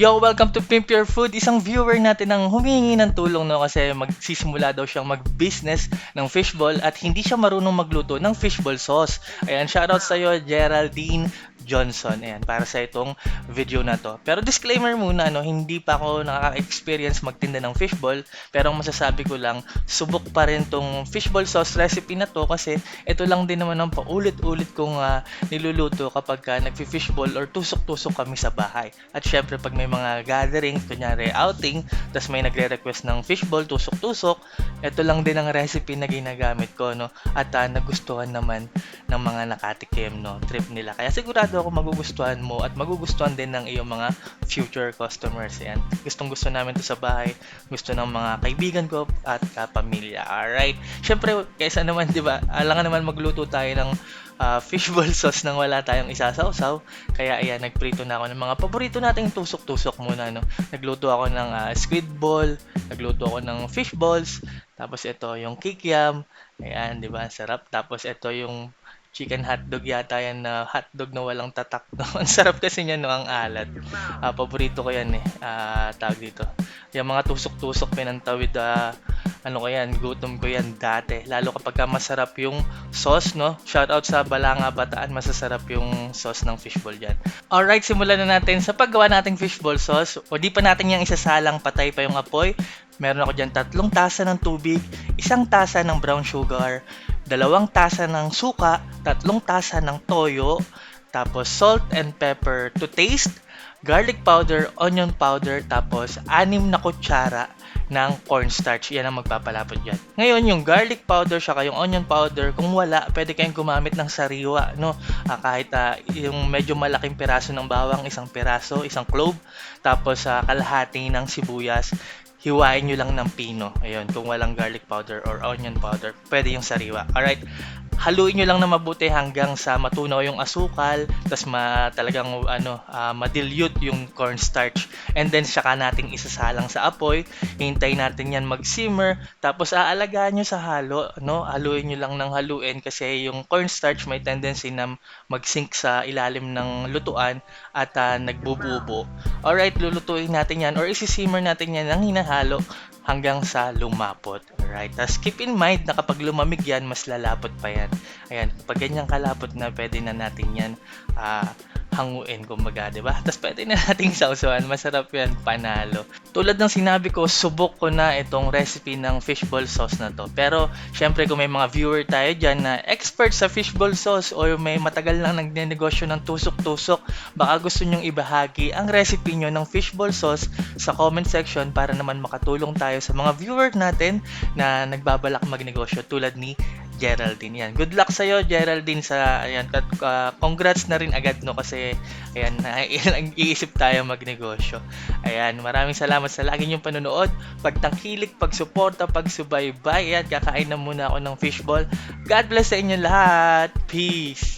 Yo, welcome to Pimp Your Food. Isang viewer natin ang humingi ng tulong no kasi magsisimula daw siyang mag-business ng fishball at hindi siya marunong magluto ng fishball sauce. Ayan, shoutout sa iyo Geraldine Johnson. Ayan, para sa itong video na to. Pero disclaimer muna, no, hindi pa ako nakaka-experience magtinda ng fishball. Pero ang masasabi ko lang, subok pa rin tong fishball sauce recipe na to kasi ito lang din naman ang paulit-ulit kong ah, niluluto kapag ka nagfi-fishball or tusok-tusok kami sa bahay. At syempre, pag may mga gatherings, kunyari outing, tas may nagre-request ng fishball, tusok-tusok, ito lang din ang recipe na ginagamit ko, no? At ah, nagustuhan naman ng mga nakatikim, no? Trip nila. Kaya sigurado ako magugustuhan mo at magugustuhan din ng iyong mga future customers. Yan. Gustong gusto namin to sa bahay. Gusto ng mga kaibigan ko at kapamilya. Alright. Syempre, kaysa naman, di ba, alangan naman magluto tayo ng ah, fishball sauce nang wala tayong isasawsaw. Kaya ayan, nagprito na ako ng mga paborito nating tusok-tusok muna. No? Nagluto ako ng ah, squid ball, nagluto ako ng fish balls, tapos ito yung kikiam. Ayan, di ba? Sarap. Tapos ito yung chicken hotdog yata yan na hotdog na walang tatak. No? Ang sarap kasi niya no, ang alat. Ah, paborito ko yan eh. Ah, tawag dito. Yung mga tusok-tusok pinantawid ah, ano ko yan, gutom ko yan dati. Lalo kapag ka masarap yung sauce, no? Shoutout sa Balanga Bataan, masasarap yung sauce ng fishball dyan. Alright, simulan na natin sa paggawa nating fishball sauce. O di pa natin yung isasalang patay pa yung apoy. Meron ako dyan tatlong tasa ng tubig, isang tasa ng brown sugar, dalawang tasa ng suka, tatlong tasa ng toyo, tapos salt and pepper to taste, garlic powder, onion powder, tapos anim na kutsara ng cornstarch. Yan ang magpapalapot dyan. Ngayon, yung garlic powder, saka yung onion powder, kung wala, pwede kayong gumamit ng sariwa, no? Ah, kahit ah, yung medyo malaking piraso ng bawang, isang piraso, isang clove, tapos sa kalahati ng sibuyas, hiwain nyo lang ng pino. Ayun, kung walang garlic powder or onion powder, pwede yung sariwa. Alright, haluin nyo lang na mabuti hanggang sa matunaw yung asukal, tas ma, talagang ano, ah, madilute yung cornstarch. And then, saka natin isasalang sa apoy. Hintayin natin yan mag-simmer. Tapos, aalagaan nyo sa halo. No? Haluin nyo lang ng haluin kasi yung cornstarch may tendency na mag-sink sa ilalim ng lutuan at ah, nagbububo. Alright, lulutuin natin yan or isisimmer natin yan ng hinahalo hanggang sa lumapot. Alright, tapos keep in mind na kapag lumamig yan, mas lalapot pa yan. Ayan, kapag ganyan kalapot na, pwede na natin yan ah, hanguin, kumbaga, di ba? Tapos pwede na nating sausawan, masarap yan, panalo. Tulad ng sinabi ko, subok ko na itong recipe ng fishball sauce na to. Pero, syempre kung may mga viewer tayo dyan na expert sa fishball sauce o may matagal lang nagnenegosyo ng tusok-tusok, baka gusto nyong ibahagi ang recipe nyo ng fishball sauce sa comment section para naman makatulong tayo sa mga viewer natin na nagbabalak magnegosyo tulad ni Geraldine. Yan. Good luck sa iyo Geraldine sa ayan uh, congrats na rin agad no kasi ayan nag-iisip tayo magnegosyo. Ayan, maraming salamat sa lagi niyong panonood, pagtangkilik, pagsuporta, pagsubaybay. Ayan, kakain na muna ako ng fishball. God bless sa inyo lahat. Peace.